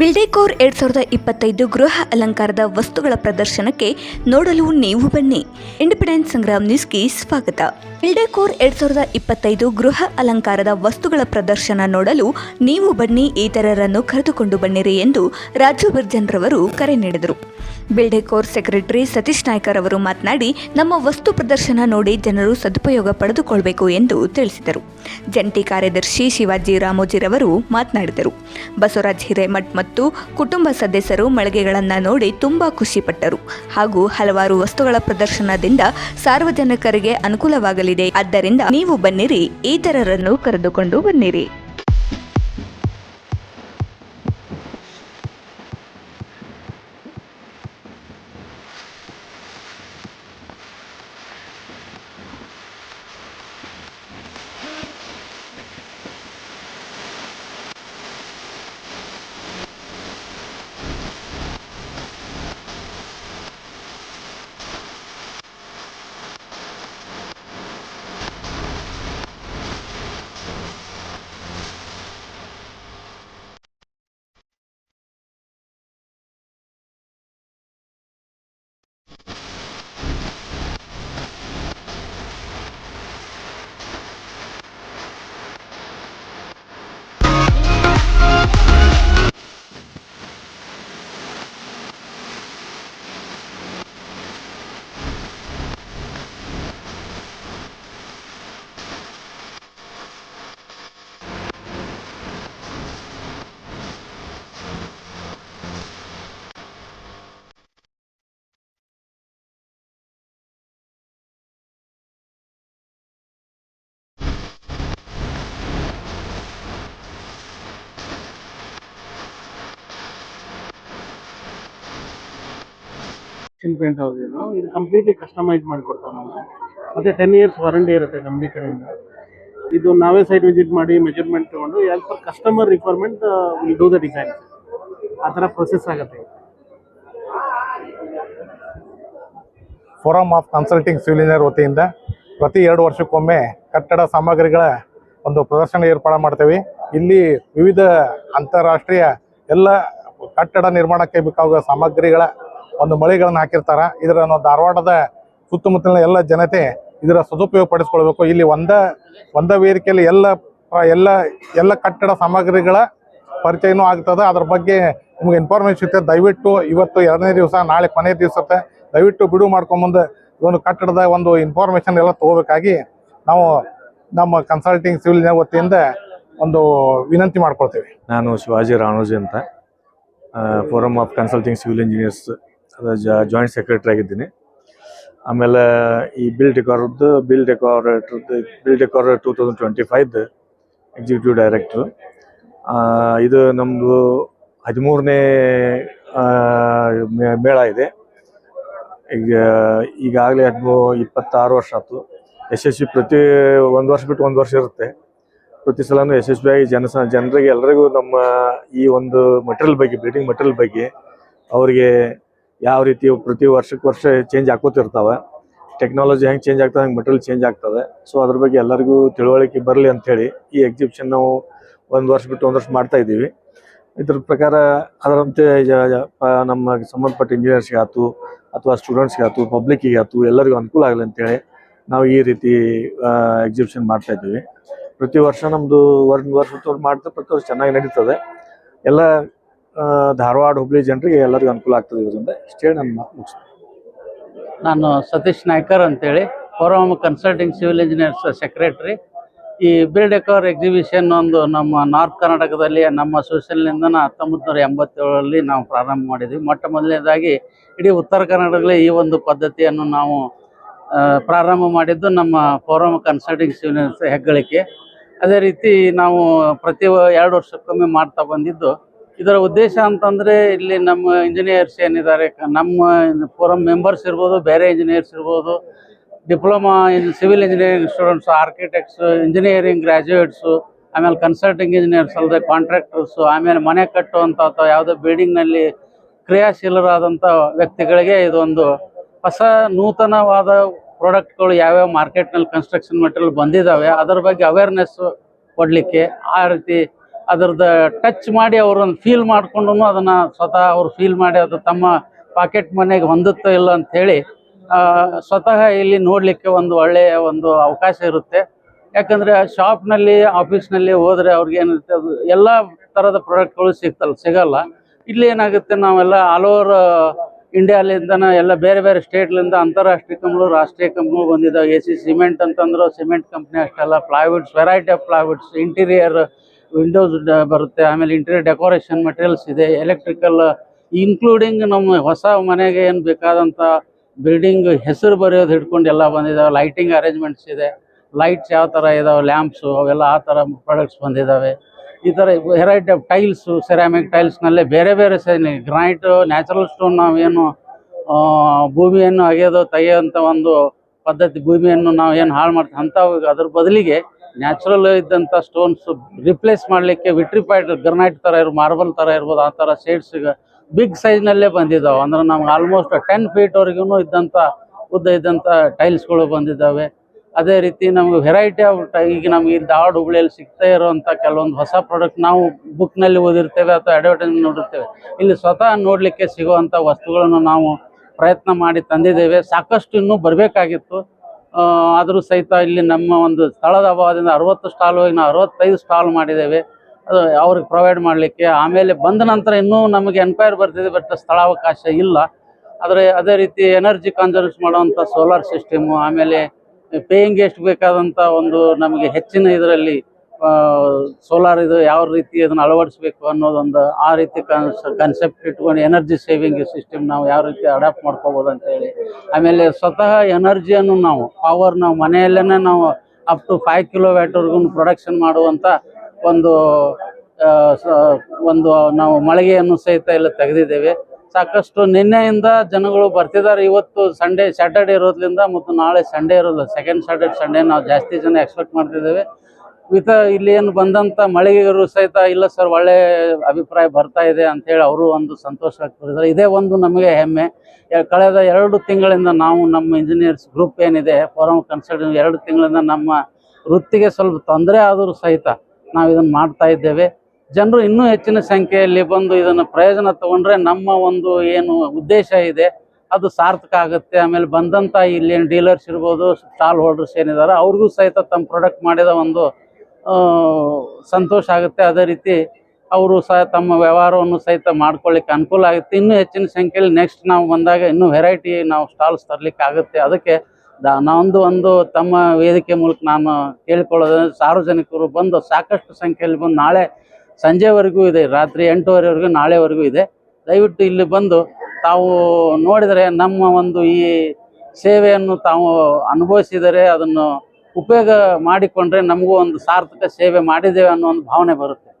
ಬಿಲ್ಡೆಕೋರ್ ಎರಡ್ ಸಾವಿರದ ಇಪ್ಪತ್ತೈದು ಗೃಹ ಅಲಂಕಾರದ ವಸ್ತುಗಳ ಪ್ರದರ್ಶನಕ್ಕೆ ನೋಡಲು ನೀವು ಬನ್ನಿ. ಇಂಡಿಪೆಂಡೆನ್ಸ್ ಸಂಗ್ರಾಮ್ ನ್ಯೂಸ್ಗೆ ಸ್ವಾಗತ. ಬಿಲ್ಡೇಕೋರ್ ಎರಡ್ ಸಾವಿರದ ಇಪ್ಪತ್ತೈದು ಗೃಹ ಅಲಂಕಾರದ ವಸ್ತುಗಳ ಪ್ರದರ್ಶನ ನೋಡಲು ನೀವು ಬನ್ನಿ, ಇತರರನ್ನು ಕರೆದುಕೊಂಡು ಬನ್ನಿರಿ ಎಂದು ರಾಜು ಬಿರ್ಜನ್ ರವರು ಕರೆ ನೀಡಿದರು. ಬಿಲ್ಡೇಕೋರ್ ಸೆಕ್ರೆಟರಿ ಸತೀಶ್ ನಾಯ್ಕರ್ ಅವರು ಮಾತನಾಡಿ, ನಮ್ಮ ವಸ್ತು ಪ್ರದರ್ಶನ ನೋಡಿ ಜನರು ಸದುಪಯೋಗ ಪಡೆದುಕೊಳ್ಳಬೇಕು ಎಂದು ತಿಳಿಸಿದರು. ಜಂಟಿ ಕಾರ್ಯದರ್ಶಿ ಶಿವಾಜಿ ರಾಮೋಜಿರವರು ಮಾತನಾಡಿದರು. ಬಸವರಾಜ್ ಹಿರೇಮಠ್ ಮತ್ತು ಕುಟುಂಬ ಸದಸ್ಯರು ಮಳಿಗೆಗಳನ್ನು ನೋಡಿ ತುಂಬಾ ಖುಷಿಪಟ್ಟರು. ಹಾಗೂ ಹಲವಾರು ವಸ್ತುಗಳ ಪ್ರದರ್ಶನದಿಂದ ಸಾರ್ವಜನಿಕರಿಗೆ ಅನುಕೂಲವಾಗಲಿದೆ. ಆದ್ದರಿಂದ ನೀವು ಬನ್ನಿರಿ ಇತರರನ್ನು ಕರೆದುಕೊಂಡು ಬನ್ನಿರಿ. ಕಿಚನ್ ಪೇಂಟ್ ಹೌಸ್ ಇದು ಇದು ಕಂಪ್ಲೀಟ್ಲಿ ಕಸ್ಟಮೈಸ್ ಮಾಡಿಕೊಡ್ತಾರೆ ನಾವು ಮತ್ತೆ ಟೆನ್ ಇಯರ್ಸ್ ವಾರಂಟಿ ಇರುತ್ತೆ ಕಂಪ್ನಿ ಕಡೆಯಿಂದ ಇದು ನಾವೇ ಸೈಟ್ ವಿಸಿಟ್ ಮಾಡಿ ಮೆಜರ್ಮೆಂಟ್ ತಗೊಂಡು as per customer requirement will do the design ಆ ಥರ ಪ್ರೊಸೆಸ್ ಆಗುತ್ತೆ. Forum of consulting civil engineer ವತಿಯಿಂದ ಪ್ರತಿ ಎರಡು ವರ್ಷಕ್ಕೊಮ್ಮೆ ಕಟ್ಟಡ ಸಾಮಗ್ರಿಗಳ ಒಂದು ಪ್ರದರ್ಶನ ಏರ್ಪಾಡು ಮಾಡ್ತೇವೆ. ಇಲ್ಲಿ ವಿವಿಧ ಅಂತಾರಾಷ್ಟ್ರೀಯ ಎಲ್ಲ ಕಟ್ಟಡ ನಿರ್ಮಾಣಕ್ಕೆ ಬೇಕಾಗುವ ಸಾಮಗ್ರಿಗಳ ಒಂದು ಮಳಿಗಳನ್ನು ಹಾಕಿರ್ತಾರೆ. ಇದರ ಧಾರವಾಡದ ಸುತ್ತಮುತ್ತಲಿನ ಎಲ್ಲ ಜನತೆ ಇದರ ಸದುಪಯೋಗ ಪಡಿಸ್ಕೊಳ್ಬೇಕು. ಇಲ್ಲಿ ಒಂದ ಒಂದ ವೇದಿಕೆಯಲ್ಲಿ ಎಲ್ಲ ಎಲ್ಲ ಎಲ್ಲ ಕಟ್ಟಡ ಸಾಮಗ್ರಿಗಳ ಪರಿಚಯನೂ ಆಗ್ತದೆ. ಅದ್ರ ಬಗ್ಗೆ ನಿಮ್ಗೆ ಇನ್ಫಾರ್ಮೇಶನ್ ಸಿಗುತ್ತೆ. ದಯವಿಟ್ಟು ಇವತ್ತು ಎರಡನೇ ದಿವಸ, ನಾಳೆ ಕೊನೆ ದಿವಸ ದಯವಿಟ್ಟು ಬಿಡು ಮಾಡ್ಕೊಂಬಂದು ಒಂದು ಕಟ್ಟಡದ ಒಂದು ಇನ್ಫಾರ್ಮೇಶನ್ ಎಲ್ಲ ತಗೋಬೇಕಾಗಿ ನಾವು ನಮ್ಮ ಕನ್ಸಲ್ಟಿಂಗ್ ಸಿವಿಲ್ ವತಿಯಿಂದ ಒಂದು ವಿನಂತಿ ಮಾಡ್ಕೊಳ್ತೀವಿ. ನಾನು ಶಿವಾಜಿ ರಾಣೋಜಿ ಅಂತ forum of consulting civil engineers joint secretary ಆಗಿದ್ದೀನಿ. ಆಮೇಲೆ ಈ ಬಿಲ್ ಡೆಕೋರದ್ದು build ಡೆಕೋರೇಟ್ರದ್ದು build decorate two thousand twenty ಫೈವ್ದು executive ಡೈರೆಕ್ಟ್ರು ಇದು ನಮ್ಮದು ಹದಿಮೂರನೇ ಮೇಳ ಇದೆ. ಈಗ, ಈಗಾಗಲೇ ಹದಿಮೂ, ಇಪ್ಪತ್ತಾರು ವರ್ಷ ಆಯ್ತು. ಯಶಸ್ವಿ ಪ್ರತಿ ಒಂದು ವರ್ಷ ಬಿಟ್ಟು ಒಂದು ವರ್ಷ ಇರುತ್ತೆ. ಪ್ರತಿ ಸಲನೂ ಯಶಸ್ವಿಯಾಗಿ ಜನ ಜನರಿಗೆ ಎಲ್ಲರಿಗೂ ನಮ್ಮ ಈ ಒಂದು ಮೆಟೀರಿಯಲ್ ಬಗ್ಗೆ ಬಿಲ್ಡಿಂಗ್ ಮೆಟೀರಿಯಲ್ ಬಗ್ಗೆ ಅವರಿಗೆ ಯಾವ ರೀತಿ ಪ್ರತಿ ವರ್ಷಕ್ಕೆ ವರ್ಷ ಚೇಂಜ್ ಆಕೋತಿರ್ತಾವೆ ಟೆಕ್ನಾಲಜಿ ಹೆಂಗೆ ಚೇಂಜ್ ಆಗ್ತದೆ, ಹಂಗೆ ಮಟೀರಿಯಲ್ ಚೇಂಜ್ ಆಗ್ತದೆ. ಸೊ ಅದ್ರ ಬಗ್ಗೆ ಎಲ್ಲರಿಗೂ ತಿಳುವಳಿಕೆ ಬರಲಿ ಅಂಥೇಳಿ ಈ ಎಕ್ಸಿಬಿಷನ್ ನಾವು ಒಂದು ವರ್ಷ ಬಿಟ್ಟು ಒಂದು ವರ್ಷ ಮಾಡ್ತಾ ಇದ್ದೀವಿ. ಇದ್ರ ಪ್ರಕಾರ ಅದರಂತೆ ನಮ್ಮ ಸಂಬಂಧಪಟ್ಟ ಇಂಜಿನಿಯರ್ಸ್ಗೆ ಆಯ್ತು, ಅಥವಾ ಸ್ಟೂಡೆಂಟ್ಸ್ಗೆ ಆಯ್ತು ಪಬ್ಲಿಕ್ಕಿಗೆ ಆಯ್ತು, ಎಲ್ಲರಿಗೂ ಅನುಕೂಲ ಆಗಲಿ ಅಂತೇಳಿ ನಾವು ಈ ರೀತಿ ಎಕ್ಸಿಬಿಷನ್ ಮಾಡ್ತಾ ಇದ್ದೀವಿ. ಪ್ರತಿ ವರ್ಷ ನಮ್ಮದು ಒಂದು ವರ್ಷ ಮಾಡ್ತಾ ಪ್ರತಿ ವರ್ಷ ಚೆನ್ನಾಗಿ ನಡೀತದೆ. ಎಲ್ಲ ಧಾರವಾಡ ಹುಬ್ಳಿ ಜನರಿಗೆ ಎಲ್ಲರಿಗೂ ಅನುಕೂಲ ಆಗ್ತದೆ ಇದರಿಂದ. ಇಷ್ಟೇ ನನ್ನ ನಾನು ಸತೀಶ್ ನಾಯ್ಕರ್ ಅಂತೇಳಿ forum consulting civil engineers secretary ಈ ಬಿಲ್ಡೆಕವರ್ ಎಕ್ಸಿಬಿಷನ್ ಒಂದು ನಮ್ಮ ನಾರ್ತ್ ಕರ್ನಾಟಕದಲ್ಲಿ ನಮ್ಮ ಸೋಷಲ್ನಿಂದ ಹತ್ತೊಂಬತ್ತು ನೂರ ಎಂಬತ್ತೇಳರಲ್ಲಿ ನಾವು ಪ್ರಾರಂಭ ಮಾಡಿದ್ವಿ. ಮೊಟ್ಟ ಮೊದಲನೇದಾಗಿ ಇಡೀ ಉತ್ತರ ಕರ್ನಾಟಕದಲ್ಲಿ ಈ ಒಂದು ಪದ್ಧತಿಯನ್ನು ನಾವು ಪ್ರಾರಂಭ ಮಾಡಿದ್ದು ನಮ್ಮ ಫೋರಮ್ ಕನ್ಸಲ್ಟಿಂಗ್ ಸಿವಿಲ್ ಇಂಜಿನಿಯರ್ಸ್ ಹೆಗ್ಗಳಿಕೆ. ಅದೇ ರೀತಿ ನಾವು ಪ್ರತಿ ಎರಡು ವರ್ಷಕ್ಕೊಮ್ಮೆ ಮಾಡ್ತಾ ಬಂದಿದ್ದು ಇದರ ಉದ್ದೇಶ ಅಂತಂದ್ರೆ ಇಲ್ಲಿ ನಮ್ಮ ಇಂಜಿನಿಯರ್ಸ್ ಏನಿದ್ದಾರೆ, ನಮ್ಮ ಫೋರಂ ಮೆಂಬರ್ಸ್ ಇರ್ಬೋದು, ಬೇರೆ ಇಂಜಿನಿಯರ್ಸ್ ಇರ್ಬೋದು diploma in civil engineering students architects engineering graduates ಆಮೇಲೆ ಕನ್ಸಲ್ಟಿಂಗ್ ಇಂಜಿನಿಯರ್ಸ್ ಅಲ್ಲದೆ ಕಾಂಟ್ರಾಕ್ಟರ್ಸು ಆಮೇಲೆ ಮನೆ ಕಟ್ಟುವಂಥ ಅಥವಾ ಯಾವುದೋ ಬಿಲ್ಡಿಂಗ್ನಲ್ಲಿ ಕ್ರಿಯಾಶೀಲರಾದಂಥ ವ್ಯಕ್ತಿಗಳಿಗೆ ಇದೊಂದು ಹೊಸ ನೂತನವಾದ ಪ್ರಾಡಕ್ಟ್ಗಳು ಯಾವ್ಯಾವ ಮಾರ್ಕೆಟ್ನಲ್ಲಿ ಕನ್ಸ್ಟ್ರಕ್ಷನ್ ಮೆಟೀರಿಯಲ್ ಬಂದಿದ್ದಾವೆ, ಅದರ ಬಗ್ಗೆ ಅವೇರ್ನೆಸ್ಸು ಕೊಡಲಿಕ್ಕೆ ಆ ರೀತಿ ಅದರದ್ದು ಟಚ್ ಮಾಡಿ ಅವ್ರನ್ನ ಫೀಲ್ ಮಾಡ್ಕೊಂಡು ಅದನ್ನ ಸ್ವತಃ ಅವ್ರು ಫೀಲ್ ಮಾಡಿ ಅದು ತಮ್ಮ ಪಾಕೆಟ್ ಮನೆಗೆ ಹೊಂದುತ್ತೋ ಇಲ್ಲ ಅಂತ ಹೇಳಿ ಸ್ವತಃ ಇಲ್ಲಿ ನೋಡ್ಲಿಕ್ಕೆ ಒಂದು ಒಳ್ಳೆಯ ಒಂದು ಅವಕಾಶ ಇರುತ್ತೆ. ಯಾಕಂದ್ರೆ ಶಾಪ್ನಲ್ಲಿ ಆಫೀಸ್ನಲ್ಲಿ ಹೋದ್ರೆ ಅವ್ರಿಗೆ ಏನಿರುತ್ತೆ ಅದು ಎಲ್ಲ ಥರದ ಪ್ರಾಡಕ್ಟ್ಗಳು ಸಿಗ್ತಲ್ಲ, ಸಿಗಲ್ಲ. ಇಲ್ಲಿ ಏನಾಗುತ್ತೆ, ನಾವೆಲ್ಲ ಆಲ್ ಓವರ್ ಇಂಡಿಯಾಲಿಂದನ ಎಲ್ಲ ಬೇರೆ ಬೇರೆ ಸ್ಟೇಟ್ಲಿಂದ ಅಂತಾರಾಷ್ಟ್ರೀಯ ಕಂಪ್ನಿಗಳು, ರಾಷ್ಟ್ರೀಯ ಕಂಪ್ನಿಗಳು ಬಂದಿದ್ದಾವೆ. ಎ ಸಿ ಸಿಮೆಂಟ್ ಅಂತಂದ್ರೆ ಸಿಮೆಂಟ್ ಕಂಪ್ನಿ ಅಲ್ಲ plywoods variety of plywoods interior windows ಬರುತ್ತೆ, ಆಮೇಲೆ ಇಂಟೀರಿಯರ್ ಡೆಕೋರೇಷನ್ ಮೆಟೀರಿಯಲ್ಸ್ ಇದೆ ಎಲೆಕ್ಟ್ರಿಕಲ್ ಇನ್ಕ್ಲೂಡಿಂಗ್ ನಮ್ಮ ಹೊಸ ಮನೆಗೆ ಏನು ಬೇಕಾದಂಥ ಬಿಲ್ಡಿಂಗ್ ಹೆಸರು ಬರೆಯೋದು ಹಿಡ್ಕೊಂಡು ಎಲ್ಲ ಬಂದಿದ್ದಾವೆ ಲೈಟಿಂಗ್ ಅರೇಂಜ್ಮೆಂಟ್ಸ್ ಇದೆ ಲೈಟ್ಸ್ ಯಾವ ಥರ ಇದಾವೆ ಲ್ಯಾಂಪ್ಸು ಅವೆಲ್ಲ ಆ ಥರ ಪ್ರಾಡಕ್ಟ್ಸ್ ಬಂದಿದ್ದಾವೆ ಈ ಥರ ವೆರೈಟಿ ಆಫ್ ಟೈಲ್ಸು ಸೆರಾಮಿಕ್ ಟೈಲ್ಸ್ನಲ್ಲೇ ಬೇರೆ ಬೇರೆ ಸೈನ್ ಗ್ರಾನೈಟ್ ನ್ಯಾಚುರಲ್ ಸ್ಟೋನ್ ನಾವೇನು ಭೂಮಿಯನ್ನು ಅಗೆಯೋದು ಅಂತ ಒಂದು ಪದ್ಧತಿ, ಭೂಮಿಯನ್ನು ನಾವು ಏನು ಹಾಳು ಮಾಡ್ತೀವಿ ಅಂತ ಅದ್ರ ಬದಲಿಗೆ ನ್ಯಾಚುರಲ್ ಇದ್ದಂಥ ಸ್ಟೋನ್ಸ್ ರಿಪ್ಲೇಸ್ ಮಾಡಲಿಕ್ಕೆ ವಿಟ್ರಿಫೈಡ್ ಗ್ರನೈಟ್ ಥರ ಇರ್ಬೋದು ಮಾರ್ಬಲ್ ಥರ ಇರ್ಬೋದು, ಆ ಥರ ಶೇಡ್ಸ್ ಬಿಗ್ ಸೈಜ್ನಲ್ಲೇ ಬಂದಿದ್ದಾವೆ ಅಂದ್ರೆ ನಮ್ಗೆ ಆಲ್ಮೋಸ್ಟ್ ಟೆನ್ ಫೀಟ್ವರೆಗೂ ಇದ್ದಂಥ ಉದ್ದ ಇದ್ದಂಥ ಟೈಲ್ಸ್ಗಳು ಬಂದಿದ್ದಾವೆ ಅದೇ ರೀತಿ ನಮಗೆ ವೆರೈಟಿ ಆಫ್ ಈಗ ನಮ್ಗೆ ಇಲ್ಲಿ ದಾಡ್ ಹುಬ್ಳಿಯಲ್ಲಿ ಸಿಗ್ತಾ ಇರುವಂಥ ಕೆಲವೊಂದು ಹೊಸ ಪ್ರಾಡಕ್ಟ್ ನಾವು ಬುಕ್ನಲ್ಲಿ ಓದಿರ್ತೇವೆ ಅಥವಾ ಅಡ್ವರ್ಟೈಸ್ ನೋಡಿರ್ತೇವೆ. ಇಲ್ಲಿ ಸ್ವತಃ ನೋಡಲಿಕ್ಕೆ ಸಿಗುವಂಥ ವಸ್ತುಗಳನ್ನು ನಾವು ಪ್ರಯತ್ನ ಮಾಡಿ ತಂದಿದ್ದೇವೆ. ಸಾಕಷ್ಟು ಇನ್ನೂ ಬರಬೇಕಾಗಿತ್ತು. ಆದರೂ ಸಹಿತ ಇಲ್ಲಿ ನಮ್ಮ ಒಂದು ಸ್ಥಳದ ಅಭಾವದಿಂದ ಅರವತ್ತು ಸ್ಟಾಲ್ ಹೋಗಿ ನಾವು ಅರವತ್ತೈದು ಸ್ಟಾಲ್ ಮಾಡಿದ್ದೇವೆ. ಅದು ಅವ್ರಿಗೆ ಪ್ರೊವೈಡ್ ಮಾಡಲಿಕ್ಕೆ. ಆಮೇಲೆ ಬಂದ ನಂತರ ಇನ್ನೂ ನಮಗೆ ಎನ್ಕ್ವೈರ್ ಬರ್ತಿದೆ, ಬಟ್ ಸ್ಥಳಾವಕಾಶ ಇಲ್ಲ. ಆದರೆ ಅದೇ ರೀತಿ ಎನರ್ಜಿ ಕನ್ಸರ್ವ್ಸ್ ಮಾಡುವಂಥ ಸೋಲಾರ್ ಸಿಸ್ಟಮು ಆಮೇಲೆ ಪೇಯಿಂಗ್ ಎಷ್ಟು ಬೇಕಾದಂಥ ಒಂದು ನಮಗೆ ಹೆಚ್ಚಿನ ಇದರಲ್ಲಿ ಸೋಲಾರ್ ಇದು ಯಾವ ರೀತಿ ಅದನ್ನು ಅಳವಡಿಸ್ಬೇಕು ಅನ್ನೋದೊಂದು ಆ ರೀತಿ ಕನ್ಸೆಪ್ಟ್ ಇಟ್ಕೊಂಡು ಎನರ್ಜಿ ಸೇವಿಂಗ್ ಸಿಸ್ಟಮ್ ನಾವು ಯಾವ ರೀತಿ ಅಡಾಪ್ಟ್ ಮಾಡ್ಕೋಬೋದು ಅಂತ ಹೇಳಿ. ಆಮೇಲೆ ಸ್ವತಃ ಎನರ್ಜಿಯನ್ನು ನಾವು ಪವರ್ ನಾವು ಮನೆಯಲ್ಲೇ ನಾವು ಅಪ್ ಟು ಫೈವ್ ಕಿಲೋ ವ್ಯಾಟ್ವರೆಗೂ ಪ್ರೊಡಕ್ಷನ್ ಮಾಡುವಂಥ ಒಂದು ಒಂದು ನಾವು ಮಳಿಗೆಯನ್ನು ಸಹಿತ ಎಲ್ಲ ತೆಗೆದಿದ್ದೇವೆ. ಸಾಕಷ್ಟು ನಿನ್ನೆಯಿಂದ ಜನಗಳು ಬರ್ತಿದ್ದಾರೆ. ಇವತ್ತು ಸಂಡೇ ಸ್ಯಾಟರ್ಡೆ ಇರೋದ್ರಿಂದ ಮತ್ತು ನಾಳೆ ಸಂಡೇ ಇರೋದು ಸೆಕೆಂಡ್ ಸ್ಯಾಟರ್ಡೆ ಸಂಡೇ ನಾವು ಜಾಸ್ತಿ ಜನ ಎಕ್ಸ್ಪೆಕ್ಟ್ ಮಾಡ್ತಿದ್ದೇವೆ. ವಿತ ಇಲ್ಲಿ ಏನು ಬಂದಂತ ಮಳಿಗೆಗರು ಸಹಿತ ಇಲ್ಲ ಸರ್, ಒಳ್ಳೆ ಅಭಿಪ್ರಾಯ ಬರ್ತಾ ಇದೆ ಅಂತ ಹೇಳಿ ಅವರು ಒಂದು ಸಂತೋಷ ಆಗ್ತಿದ್ದಾರೆ ಇದೇ ಒಂದು ನಮಗೆ ಹೆಮ್ಮೆ. ಕಳೆದ ಎರಡು ತಿಂಗಳಿಂದ ನಾವು ನಮ್ಮ ಇಂಜಿನಿಯರ್ಸ್ ಗ್ರೂಪ್ ಏನಿದೆ ಫೋರಮ್ ಕನ್ಸಲ್ಟೆಂಟ್ ಎರಡು ತಿಂಗಳಿಂದ ನಮ್ಮ ವೃತ್ತಿಗೆ ಸ್ವಲ್ಪ ತೊಂದರೆ ಆದರೂ ಸಹಿತ ನಾವು ಇದನ್ನು ಮಾಡ್ತಾ ಇದ್ದೇವೆ. ಜನರು ಇನ್ನೂ ಹೆಚ್ಚಿನ ಸಂಖ್ಯೆಯಲ್ಲಿ ಬಂದು ಇದನ್ನು ಪ್ರಯೋಜನ ತಗೊಂಡ್ರೆ ನಮ್ಮ ಒಂದು ಏನು ಉದ್ದೇಶ ಇದೆ, ಅದು ಸಾರ್ಥಕ ಆಗುತ್ತೆ. ಆಮೇಲೆ ಬಂದಂಥ ಇಲ್ಲಿ ಡೀಲರ್ಸ್ ಇರ್ಬೋದು ಸ್ಟಾಲ್ ಹೋಲ್ಡರ್ಸ್ ಏನಿದ್ದಾರೆ, ಅವ್ರಿಗೂ ಸಹಿತ ತಮ್ಮ ಪ್ರಾಡಕ್ಟ್ ಮಾಡಿದ ಒಂದು ಸಂತೋಷ ಆಗುತ್ತೆ. ಅದೇ ರೀತಿ ಅವರು ಸಹ ತಮ್ಮ ವ್ಯವಹಾರವನ್ನು ಸಹಿತ ಮಾಡ್ಕೊಳ್ಳಿಕ್ಕೆ ಅನುಕೂಲ ಆಗುತ್ತೆ. ಇನ್ನೂ ಹೆಚ್ಚಿನ ಸಂಖ್ಯೆಯಲ್ಲಿ ನೆಕ್ಸ್ಟ್ ನಾವು ಬಂದಾಗ ಇನ್ನೂ ವೆರೈಟಿ ನಾವು ಸ್ಟಾಲ್ಸ್ ತರಲಿಕ್ಕೆ ಆಗುತ್ತೆ. ಅದಕ್ಕೆ ನಾವೊಂದು ಒಂದು ತಮ್ಮ ವೇದಿಕೆ ಮೂಲಕ ನಾನು ಕೇಳ್ಕೊಳ್ಳೋದು ಸಾರ್ವಜನಿಕರು ಬಂದು ಸಾಕಷ್ಟು ಸಂಖ್ಯೆಯಲ್ಲಿ ಬಂದು ನಾಳೆ ಸಂಜೆವರೆಗೂ ಇದೆ, ರಾತ್ರಿ ಎಂಟುವರೆವರೆಗೂ ನಾಳೆವರೆಗೂ ಇದೆ. ದಯವಿಟ್ಟು ಇಲ್ಲಿ ಬಂದು ತಾವು ನೋಡಿದರೆ ನಮ್ಮ ಒಂದು ಈ ಸೇವೆಯನ್ನು ತಾವು ಅನುಭವಿಸಿದರೆ ಅದನ್ನು ಉಪಯೋಗ ಮಾಡಿಕೊಂಡ್ರೆ ನಮಗೂ ಒಂದು ಸಾರ್ಥಕ ಸೇವೆ ಮಾಡಿದ್ದೇವೆ ಅನ್ನೋ ಒಂದು ಭಾವನೆ ಬರುತ್ತೆ.